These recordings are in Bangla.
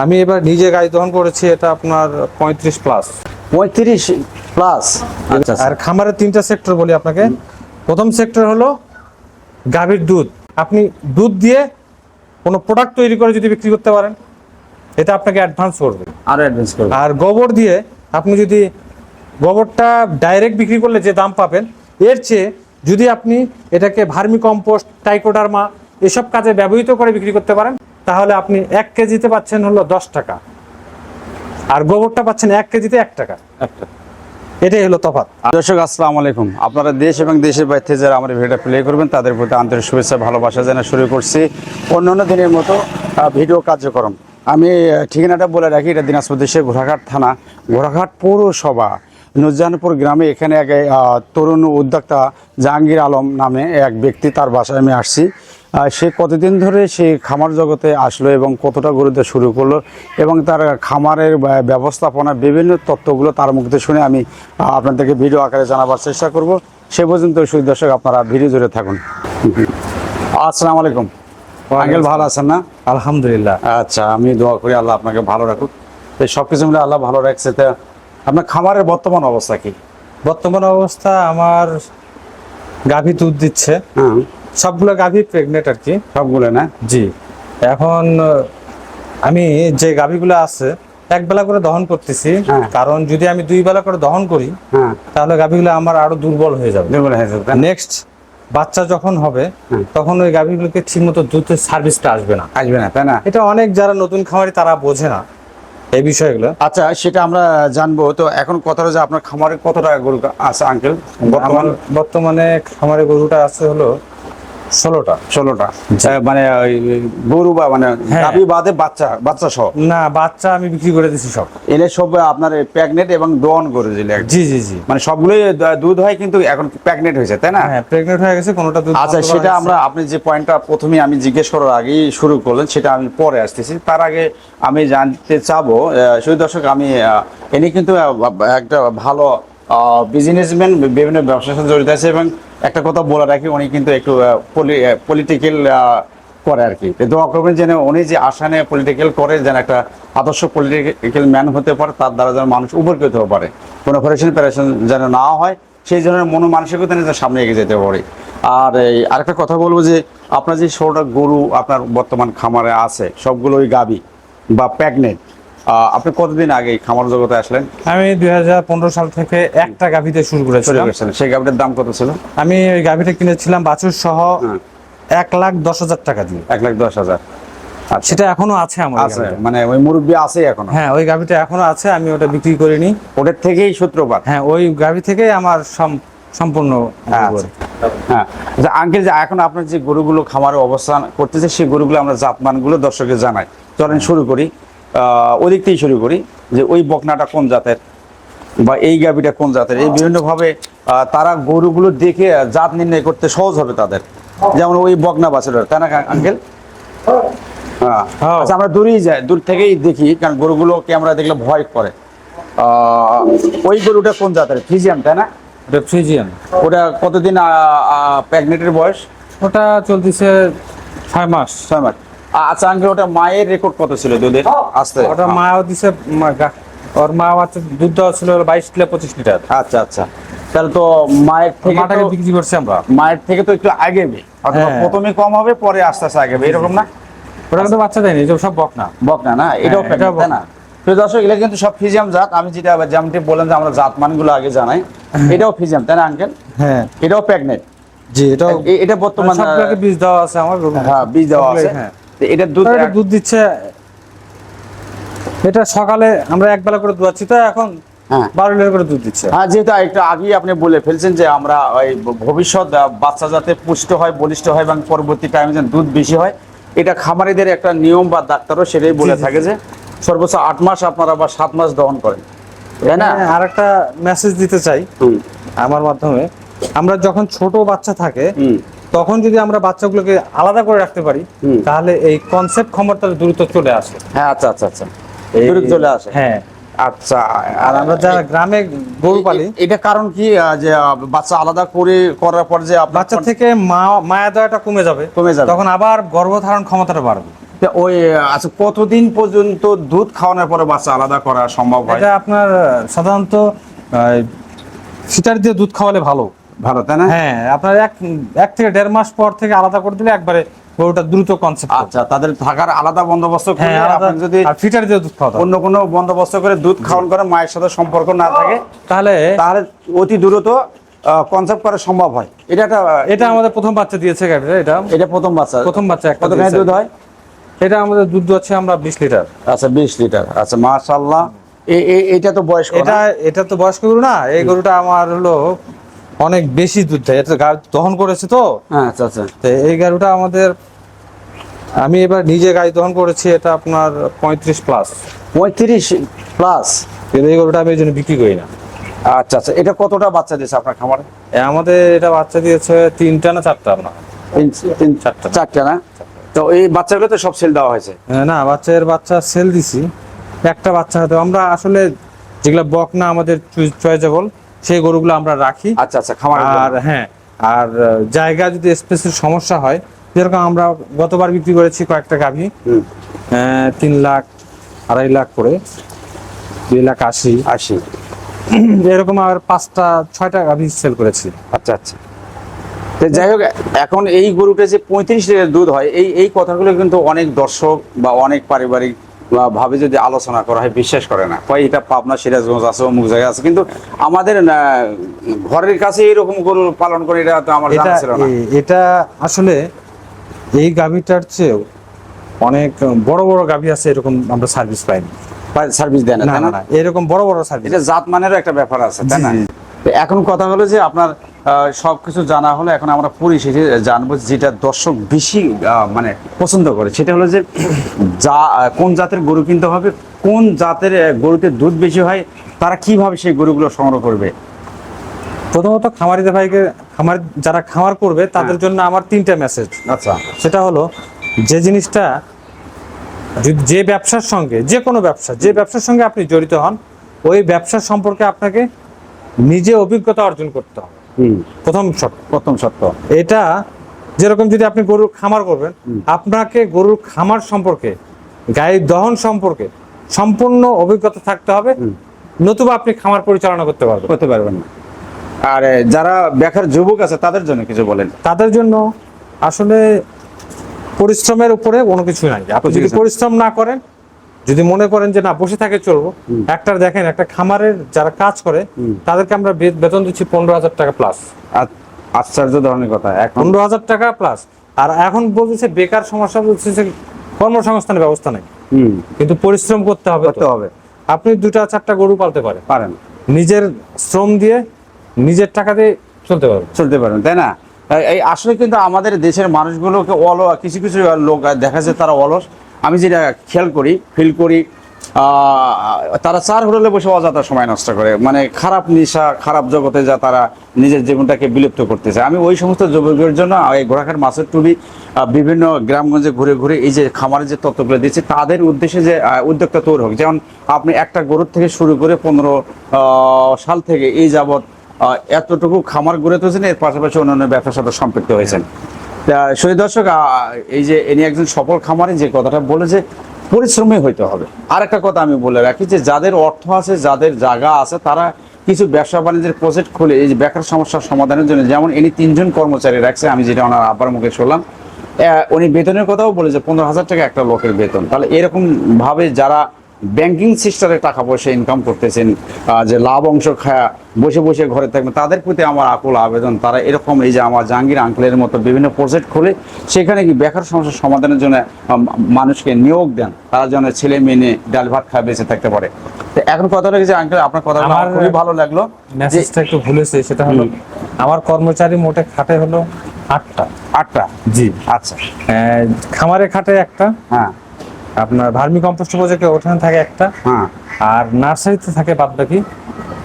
আমি এবার নিজে গাড়ি দহন করেছি এটা আপনার পঁয়ত্রিশ প্লাস পঁয়ত্রিশ প্লাস আচ্ছা আর খামারের তিনটা সেক্টর বলি আপনাকে। প্রথম সেক্টর হলো গাভীর দুধ। আপনি দুধ দিয়ে কোনো প্রোডাক্ট তৈরি করে যদি বিক্রি করতে পারেন এটা আপনাকে অ্যাডভান্স করবে। আরও অ্যাডভান্স করবে। আর গোবর দিয়ে আপনি যদি গোবরটা ডাইরেক্ট বিক্রি করলে যে দাম পাবেন এর চেয়ে যদি আপনি এটাকে ভার্মি কম্পোস্ট টাইকোডার্মা এসব কাজে ব্যবহৃত করে বিক্রি করতে পারেন তাহলে আপনি এক কেজিতে পাচ্ছেন হলো দশ টাকা। আর গোবরটা পাচ্ছেন এক কেজিতে এক টাকা। এটাই হলো তফাৎ। দর্শক, আসসালামু আলাইকুম। আপনারা দেশ এবং দেশের বাইরে যারা আমার ভিডিওটা প্লে করবেন, তাদের প্রতি আন্তরিক শুভেচ্ছা, ভালোবাসা জানা শুরু করছি। অন্যান্য দিনের মতো ভিডিও কার্যক্রম। আমি ঠিকানাটা বলে রাখি, এটা দিনাজপুর দেশের ঘোড়াঘাট থানা, ঘোড়াঘাট পৌরসভা, নুরজাহানপুর গ্রামে। এখানে এক তরুণ উদ্যোক্তা জাহাঙ্গীর আলম নামে এক ব্যক্তি, তার বাসায় আমি আসছি। সে কতদিন ধরে সে খামার জগতে আসলো এবং কতটা গুরুত্ব শুরু করল এবং তার খামারের ব্যবস্থাপনা বিভিন্ন তত্ত্বগুলো তার মুখে শুনে আমি আপনাদেরকে ভিডিও আকারে জানাবার চেষ্টা করব। সে পর্যন্ত সুই দর্শক আপনারা ভিডিও জুড়ে থাকুন। আসসালামু আলাইকুম। আঙ্কেল ভালো আছেন না? আলহামদুলিল্লাহ। আচ্ছা আমি দোয়া করি আল্লাহ আপনাকে ভালো রাখুক। তো সব কিছু মিলে আল্লাহ ভালো রাখছে। তা আপনার খামারের বর্তমান অবস্থা কি? বর্তমান অবস্থা আমার গাভী দুধ দিচ্ছে। হ্যাঁ সবগুলো গাভী প্রেগনেন্ট আর কি। সবগুলো না? জি। এখন আমি যে গাভীগুলো আছে এক বেলা করে দহন করতেছি। হ্যাঁ। কারণ যদি আমি দুই বেলা করে দহন করি হ্যাঁ। তাহলে গাভীগুলো আমার আরও দুর্বল হয়ে যাবে। দুর্বল হয়ে যাবে, নেক্সট বাচ্চা যখন হবে হুম। তখন ওই গাভীগুলোকে ঠিকমতো দুধের সার্ভিসটা আসবে না। আসবে না তাই না? এটা অনেক যারা নতুন খামারি তারা বোঝে না এই বিষয়গুলো। আচ্ছা সেটা আমরা জানব। তো এখন কথা হলো যে আপনার খামারে কত টাকা গরু আছে আঙ্কেল? বর্তমানে খামারে গরুটা আছে হলো ষোলোটা। ষোলোটা। মানে ওই গরু বা মানে হ্যাঁ। গাভী বাদে বাচ্চা বাচ্চা সহ? না বাচ্চা আমি বিক্রি করে দিছি সব। এলে সব আপনার প্যাগনেট এবং গরু যেগুলো জি জি জি। মানে সবগুলোই দুধ হয় কিন্তু এখন প্যাগনেট হয়েছে তাই না? হ্যাঁ হয়ে গেছে কোনোটা দুধ আচ্ছা সেটা আমরা আপনি যে পয়েন্টটা প্রথমে আমি জিজ্ঞেস করার আগেই শুরু করলেন সেটা আমি পরে আসতেছি। তার আগে আমি জানতে চাবো শুধু দর্শক আমি এনে কিন্তু একটা ভালো বিজনেসম্যান বিভিন্ন ব্যবসার সাথে জড়িত আছে এবং একটা কথা বলে রাখি, উনি কিন্তু একটু পলিটিক্যাল করে আর কি। দোয়া করবেন যেন উনি যে আসানে পলিটিক্যাল করে, যেন একটা আদর্শ পলিটিক্যাল ম্যান হতে পারে, তার দ্বারা যেন মানুষ উপকৃত হতে পারে। কোনো অপারেশন প্যারেশন যেন না হয়, সেই জন্য মন মানসিকতা নিয়ে সামনে এগিয়ে যেতে পারে। আর এই আরেকটা কথা বলব যে, আপনার যে ষোলোটা গরু আপনার বর্তমান খামারে আছে, সবগুলোই গাবি বা প্যাগনেট আপনি কতদিন আগে খামার জগতে আসলেন? আমি দু হাজার পনেরো সাল থেকে একটা গাভিতে শুরু চলে করেছিলাম। গেছেন। সেই গাভিটার দাম কত ছিল? আমি ওই গাভিটা কিনেছিলাম বাছুর সহ হ্যাঁ। এক লাখ দশ হাজার টাকা দিয়ে। এক লাখ দশ হাজার। আচ্ছা। সেটা এখনও আছে আমার আছে মানে ওই মুরব্বী আছে এখনও? হ্যাঁ ওই গাভিটা এখনও আছে আমি ওটা বিক্রি করিনি। ওটার থেকেই সূত্রপাত? হ্যাঁ ওই গাভি থেকে আমার সম্পূর্ণ আচ্ছা। হ্যাঁ। আচ্ছা আঙ্কেল যে এখন আপনার যে গরুগুলো খামারে অবস্থান করতেছে সেই গরুগুলো আমরা জাতমানগুলো দর্শকের জানাই। চলেন শুরু করি। ওদিক থেকেই শুরু করি যে ওই বকনাটা কোন জাতের বা এই গাবিটা কোন জাতের। এই বিভিন্নভাবে আহ, তারা গরুগুলো দেখে জাত নির্ণয় করতে সহজ হবে তাদের। যেমন ওই বকনা বাছুরের তাই না আঙ্কেল? হ্যাঁ। হ্যাঁ। আচ্ছা আমরা দূরেই যাই দূর থেকেই দেখি কারণ গরুগুলোকে আমরা দেখলে ভয় করে। ওই গরুটা কোন জাতের? ফিজিয়াম তাই না? রেফ্রিজিয়ান ওটা কতদিন প্রেগনেন্টের বয়স? ওটা চলতেছে ছয় মাস। ছয় মাস। আচ্ছা আঙ্কেল ওটা মায়ের রেকর্ড কত ছিল দুধের? আসতে ওটা মাও দিছে ওর মা বাচ্চা দুধ দেওয়া ছিল বাইশ লিটার পঁচিশ লিটার। আচ্ছা আচ্ছা। তাহলে তো মায়ের থেকে মাটাকে বিক্রি করছি আমরা। মায়ের থেকে তো একটু অথবা হ্যাঁ। প্রথমে কম হবে পরে আস্তে আস্তে আগেবে এরকম না? ওটা কিন্তু বাচ্চা দেয়নি এসব সব বক না? বক না এটাও হ্যাঁ, এটাও না? দর্শক এগুলো কিন্তু সব ফিজিয়াম জাত। আমি যেটা আবার যেমনটি বললেন যে আমরা জাত মানগুলো আগে জানাই। এটাও ফিজিয়াম তাই না আঙ্কেল? হ্যাঁ। এটাও প্রেগনেন্ট জি এটাও এটা বর্তমানে বীজ দেওয়া আছে আমার। হ্যাঁ বীজ দেওয়া আছে। হ্যাঁ। তো এটার দুধ এটা দুধ দিচ্ছে এটা সকালে আমরা এক বেলা করে দুয়াচ্ছি তো এখন হ্যাঁ। বারো লিটার করে দুধ দিচ্ছে। হ্যাঁ যেহেতু একটু আগেই আপনি বলে ফেলছেন যে আমরা ওই ভবিষ্যৎ বাচ্চা যাতে পুষ্ট হয় বলিষ্ঠ হয় এবং পরবর্তী টাইমে যেন দুধ বেশি হয় এটা খামারিদের একটা নিয়ম বা ডাক্তারও সেটাই বলে থাকে যে সর্বোচ্চ আট মাস আপনারা বা সাত মাস দহন করেন। তাই না? আর একটা মেসেজ দিতে চাই আমার মাধ্যমে। আমরা যখন ছোট বাচ্চা থাকে তখন যদি আমরা বাচ্চাগুলোকে আলাদা করে রাখতে পারি তাহলে এই কনসেপ্ট ক্ষমতা দ্রুত চলে আসে। হ্যাঁ আচ্ছা আচ্ছা আচ্ছা। এই- দ্রুত চলে আসে। হ্যাঁ। আচ্ছা আর আমরা যারা গ্রামে গরু পালি এটা কারণ কি যে বাচ্চা আলাদা করে করার পর যে বাচ্চা থেকে মা মায়া দেওয়াটা কমে যাবে। কমে যাবে। তখন আবার গর্ভধারণ ক্ষমতাটা বাড়বে। ওই আচ্ছা কতদিন পর্যন্ত দুধ খাওয়ানোর পরে বাচ্চা আলাদা করা সম্ভব হয়? এটা আপনার সাধারণত ফিটার দিয়ে দুধ খাওয়ালে ভালো। ভালো তাই না? হ্যাঁ আপনার এক এক থেকে দেড় মাস পর থেকে আলাদা করে দিলে একবারে গরুটা দ্রুত কনসেপ্ট আচ্ছা তাদের থাকার আলাদা বন্দোবস্ত করে হ্যাঁ আপনি যদি ফিটার দিয়ে দুধ খাওয়াতে হবে। অন্য কোনো বন্দোবস্ত করে দুধ খাওয়ান করে মায়ের সাথে সম্পর্ক না থাকে তাহলে তাহলে অতি দ্রুত কনসেপ্ট করা সম্ভব হয়। এটা একটা এটা আমাদের প্রথম বাচ্চা দিয়েছে গাড়িটা এটা এটা প্রথম বাচ্চা। প্রথম বাচ্চা একটা দুধ হয়? এটা আমাদের দুধ হচ্ছে আমরা বিশ লিটার। আচ্ছা বিশ লিটার। আচ্ছা এ- এটা তো বয়স্ক এটা এটা তো বয়স্ক গরু না এই গরুটা আমার হলো অনেক বেশি দুধ দেয়। এটা দহন করেছে তো? হ্যাঁ আচ্ছা আচ্ছা। তো এই গরুটা আমাদের আমি এবার নিজে গাড়ি দহন করেছি এটা আপনার পঁয়ত্রিশ প্লাস পঁয়ত্রিশ প্লাস এই গরুটা আমি এই জন্য বিক্রি করি না। আচ্ছা আচ্ছা। এটা কতটা বাচ্চা দিয়েছে আপনার খামারে? আমাদের এটা বাচ্চা দিয়েছে তিনটা না চারটা আপনার তিন তিন চারটা। চারটা না? তো এই বাচ্চাগুলো তো সব সেল দেওয়া হয়েছে? না বাচ্চার বাচ্চা সেল দিছি। একটা বাচ্চা হয়তো আমরা আসলে যেগুলো বক না আমাদের চয়েজেবল সেই গরুগুলো আমরা রাখি। আচ্ছা আচ্ছা খামারে আর হ্যাঁ আর জায়গা যদি স্পেসের সমস্যা হয় যেরকম আমরা গতবার বিক্রি করেছি কয়েকটা গাভী। তিন লাখ আড়াই লাখ করে দুই লাখ আশি। আশি। এরকম আর পাঁচটা ছয়টা গাভী সেল করেছি। আচ্ছা আচ্ছা। যাই হোক এখন এই গরুটা যে পঁয়ত্রিশ লিটার দুধ হয় এই এই কথাগুলো কিন্তু অনেক দর্শক বা অনেক পারিবারিক ভাবে যদি আলোচনা করা হয় বিশ্বাস করে না। কয় এটা পাবনা সিরাজগঞ্জ আছে অমুক জায়গায় আছে। কিন্তু আমাদের ঘরের কাছে এরকম গরু পালন করে এটা তো আমার জানা ছিল না। এটা আসলে এই গাভীটার চেয়েও অনেক বড় বড় গাভী আছে এরকম আমরা সার্ভিস পাইনি। সার্ভিস দেয় না এরকম বড় বড় সার্ভিস এটা জাত মানেরও একটা ব্যাপার আছে তাই না? এখন কথা হলো যে আপনার সব কিছু জানা হলো এখন আমরা পরিশেষে জানব যেটা দর্শক বেশি মানে পছন্দ করে সেটা হলো যে যা কোন জাতের গরু কিনতে হবে কোন জাতের গরুতে দুধ বেশি হয় তারা কীভাবে সেই গরুগুলো সংগ্রহ করবে। প্রথমত খামারিদের ভাইকে খামার যারা খামার করবে তাদের জন্য আমার তিনটা মেসেজ আচ্ছা। সেটা হলো যে জিনিসটা যদি- যে ব্যবসার সঙ্গে যে কোনো ব্যবসা যে ব্যবসার সঙ্গে আপনি জড়িত হন ওই ব্যবসা সম্পর্কে আপনাকে নিজে অভিজ্ঞতা অর্জন করতে হবে। প্রথম শর্ত। প্রথম সত্য এটা যেরকম যদি আপনি গরুর খামার করবেন আপনাকে গরুর খামার সম্পর্কে গায়ের দহন সম্পর্কে সম্পূর্ণ অভিজ্ঞতা থাকতে হবে। নতুবা আপনি খামার পরিচালনা করতে পারবেন। করতে পারবেন না। আর যারা বেকার যুবক আছে তাদের জন্য কিছু বলেন। তাদের জন্য আসলে পরিশ্রমের উপরে কোনো কিছু নাই। আপনি যদি পরিশ্রম না করেন যদি মনে করেন যে না বসে থাকে চলবো। একটা দেখেন একটা খামারের যারা কাজ করে তাদেরকে আমরা বেতন দিচ্ছি পনেরো হাজার টাকা প্লাস আশ্চর্য ধরনের কথা। পনেরো হাজার টাকা প্লাস আর এখন বলতেছে বেকার সমস্যা বলছে যে কর্মসংস্থানের ব্যবস্থা নেই। কিন্তু পরিশ্রম করতে হবে করতে হবে। আপনি দুটা চারটা গরু পালতে পারেন। পারেন। নিজের শ্রম দিয়ে নিজের টাকা দিয়ে চলতে পারবেন। চলতে পারবেন তাই না? এই- এই আসলে কিন্তু আমাদের দেশের মানুষগুলোকে অল কিছু কিছু লোক দেখা যায় তারা অলস। আমি যেটা খেয়াল করি ফিল করি তারা চার হোটেলে বসে অযথা সময় নষ্ট করে। মানে খারাপ নেশা, খারাপ জগতে যা তারা নিজের জীবনটাকে বিলুপ্ত করতেছে। আমি ওই সমস্ত যুবকের জন্য এই ঘোড়াঘাট মাছের টুবি বিভিন্ন গ্রামগঞ্জে ঘুরে ঘুরে এই যে খামারের যে তত্ত্বগুলো দিচ্ছে, তাদের উদ্দেশ্যে যে উদ্যোক্তা তৈরি হোক। যেমন আপনি একটা গরুর থেকে শুরু করে পনেরো সাল থেকে এই যাবৎ এতটুকু খামার গড়ে তুলেছেন, এর পাশাপাশি অন্যান্য ব্যবসার সাথে সম্পৃক্ত হয়েছেন। শহীদ দর্শক এই যে ইনি একজন সফল খামারি যে কথাটা বলে যে পরিশ্রমী হইতে হবে। আর একটা কথা আমি বলে রাখি যে যাদের অর্থ আছে, যাদের জায়গা আছে, তারা কিছু ব্যবসা বাণিজ্যের প্রজেক্ট খুলে এই যে বেকার সমস্যার সমাধানের জন্য, যেমন ইনি তিনজন কর্মচারী রাখছে, আমি যেটা ওনার আব্বার মুখে শুনলাম উনি বেতনের কথাও বলে যে পনেরো হাজার টাকা একটা লোকের বেতন। তাহলে এরকম ভাবে যারা ব্যাংকিং সিস্টেমে টাকা পয়সা ইনকাম করতেছেন যে লাভ অংশ খায়া বসে বসে ঘরে থাকবেন তাদের প্রতি আমার আকুল আবেদন। তারা এরকম এই যে আমার জাহাঙ্গীর আঙ্কেলের মতো বিভিন্ন প্রজেক্ট খুলে সেখানে কি বেকার সমস্যার সমাধানের জন্য মানুষকে নিয়োগ দেন? তারা যেন ছেলে মেয়ে নিয়ে ডাল ভাত খায় বেঁচে থাকতে পারে। তো এখন কথা রেখেছে আঙ্কেল আপনার কথা আমার খুবই ভালো লাগল। মেসেজটা একটু ভুলেছে সেটা হলো আমার কর্মচারী মোটে খাটে হলো আটটা। আটটা? জি। আচ্ছা। খামারে খাটে একটা। হ্যাঁ। আপনার ভার্মি কম্পোস্ট প্রজেক্টে ওখানে থাকে একটা হ্যাঁ। আর নার্সারিতে থাকে বাদ বাকি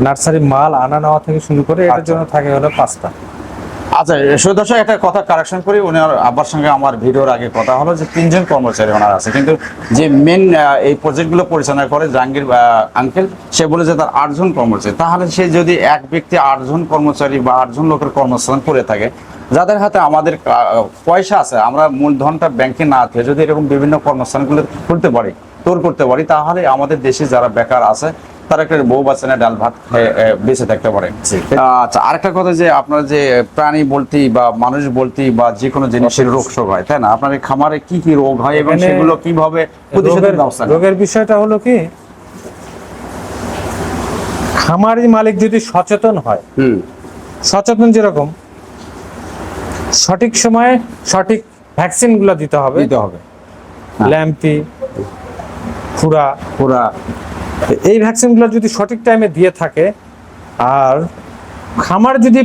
নার্সারি মাল আনা নেওয়া থেকে শুরু করে এটার আচ্ছা। জন্য থাকে হলো পাঁচটা। আচ্ছা দর্শক, একটা কথা কারেকশন করি। ওনার আব্বার সঙ্গে আমার ভিডিওর আগে কথা হলো যে তিনজন কর্মচারী ওনার আছে। কিন্তু যে মেন এই প্রজেক্টগুলো পরিচালনা করে জাহাঙ্গীর আঙ্কেল সে বলে যে তার আটজন কর্মচারী। তাহলে সে যদি এক ব্যক্তি আটজন কর্মচারী বা আটজন লোকের কর্মস্থান করে থাকে, যাদের হাতে আমাদের পয়সা আছে, আমরা মূলধনটা ব্যাংকে না থেকে যদি এরকম বিভিন্ন কর্মস্থানগুলো খুলতে পারি, তোর করতে পারি, তাহলে আমাদের দেশে যারা বেকার আছে তারা একটা বউ বাচ্চা না ডাল ভাত বেঁচে থাকতে পারে। আচ্ছা আরেকটা কথা যে আপনার যে প্রাণী বলতেই বা মানুষ বলতেই বা যে কোনো জিনিসের রোগ শোক হয় তাই না? আপনার খামারে কি কি রোগ হয় এবং সেগুলো কীভাবে প্রতিষেধক ব্যবস্থা রোগের বিষয়টা হলো কি খামারি মালিক যদি সচেতন হয় হুম। সচেতন যেরকম সঠিক সময়ে সঠিক ভ্যাকসিনগুলো দিতে হবে। দিতে হবে। ল্যাম্পি খুরা পুরা এই ভ্যাকসিনগুলো যদি সঠিক টাইমে দিয়ে থাকে আর খামার যদি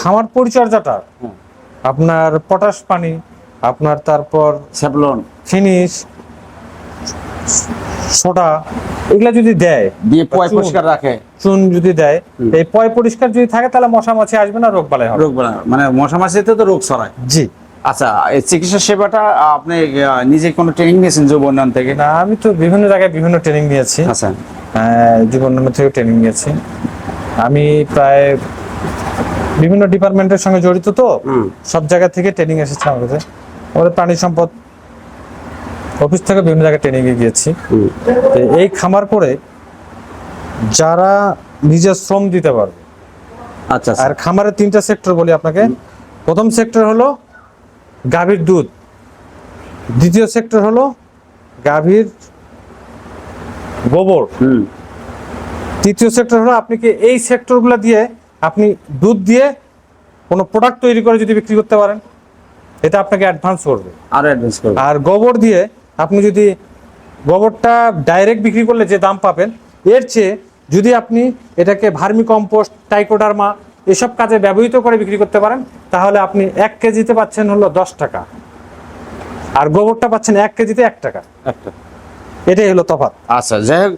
খামার পরিচর্যাটা আপনার পটাশ পানি আপনার তারপর স্যাপলন ফিনিশ সোডা এগুলা যদি দেয় দিয়ে পয় পরিষ্কার রাখে। চুন যদি দেয় এই পয় পরিষ্কার যদি থাকে তাহলে মশা মাছি আসবে না রোগ বালাই হবে। রোগ। মানে মশা মাছিতে তো রোগ ছড়ায়। জি। আচ্ছা এই চিকিৎসা সেবাটা আপনি নিজে কোনো ট্রেনিং নিয়েছেন যুব উন্নয়ন থেকে? না আমি তো বিভিন্ন জায়গায় বিভিন্ন ট্রেনিং নিয়েছি। আচ্ছা। জীবন থেকে ট্রেনিং নিয়েছি। আমি প্রায় বিভিন্ন ডিপার্টমেন্টের সঙ্গে জড়িত তো সব জায়গা থেকে ট্রেনিং এসেছে আমার কাছে আমাদের প্রাণী সম্পদ অফিস থেকে বিভিন্ন জায়গায় ট্রেনিং এ গিয়েছি। এই খামার করে যারা নিজের শ্রম দিতে পারবে আচ্ছা আর খামারের তিনটা সেক্টর বলি আপনাকে। প্রথম সেক্টর হলো গাভীর দুধ। দ্বিতীয় সেক্টর হলো গাভীর গোবর। তৃতীয় সেক্টর হলো আপনি কি এই সেক্টরগুলো দিয়ে আপনি দুধ দিয়ে কোনো প্রোডাক্ট তৈরি করে যদি বিক্রি করতে পারেন এটা আপনাকে অ্যাডভান্স করবে। আরও অ্যাডভান্স করব। আর গোবর দিয়ে আপনি যদি গোবরটা ডাইরেক্ট বিক্রি করলে যে দাম পাবেন এর চেয়ে যদি আপনি এটাকে ভার্মি কম্পোস্ট টাইকোডার্মা এসব কাজে ব্যবহৃত করে বিক্রি করতে পারেন তাহলে আপনি এক কেজিতে পাচ্ছেন হলো দশ টাকা। আর গোবরটা পাচ্ছেন এক কেজিতে এক টাকা। একটা এটাই হলো তফাৎ। আচ্ছা যাই হোক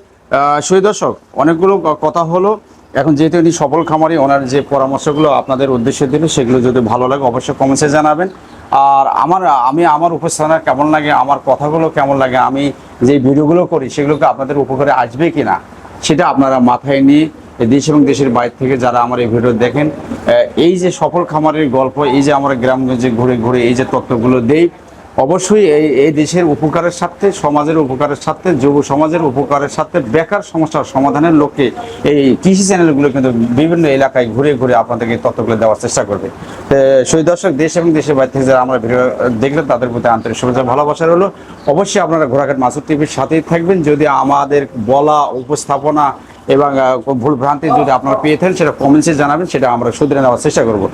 সুই দর্শক অনেকগুলো কথা হলো। এখন যেহেতু উনি সফল খামারি ওনার যে পরামর্শগুলো আপনাদের উদ্দেশ্যে দিল সেগুলো যদি ভালো লাগে অবশ্যই কমেন্টসে জানাবেন। আর আমার আমি আমার উপস্থানা কেমন লাগে আমার কথাগুলো কেমন লাগে আমি যে ভিডিওগুলো করি সেগুলোকে আপনাদের উপকারে আসবে কি না সেটা আপনারা মাথায় নিয়ে দেশ এবং দেশের বাইরে থেকে যারা আমার এই ভিডিও দেখেন এই যে সফল খামারের গল্প, এই যে আমরা গ্রামগঞ্জে ঘুরে ঘুরে এই যে তত্ত্বগুলো দেই অবশ্যই এই এই দেশের উপকারের সাথে সমাজের উপকারের সাথে যুব সমাজের উপকারের সাথে বেকার সমস্যার সমাধানের লক্ষ্যে এই কৃষি চ্যানেলগুলো কিন্তু বিভিন্ন এলাকায় ঘুরে ঘুরে আপনাদেরকে তথ্যগুলো দেওয়ার চেষ্টা করবে। সেই দর্শক, দেশ এবং দেশের বাইরে থেকে যারা আমরা ভিডিও দেখলেন, তাদের প্রতি আন্তরিক শুভেচ্ছা ভালোবাসা হলো অবশ্যই আপনারা ঘোড়াঘাট মাসুদ টিভির সাথেই থাকবেন। যদি আমাদের বলা, উপস্থাপনা এবং ভুল ভ্রান্তি যদি আপনারা পেয়ে থাকেন, সেটা কমেন্টসে জানাবেন, সেটা আমরা শুধরে নেওয়ার চেষ্টা করব।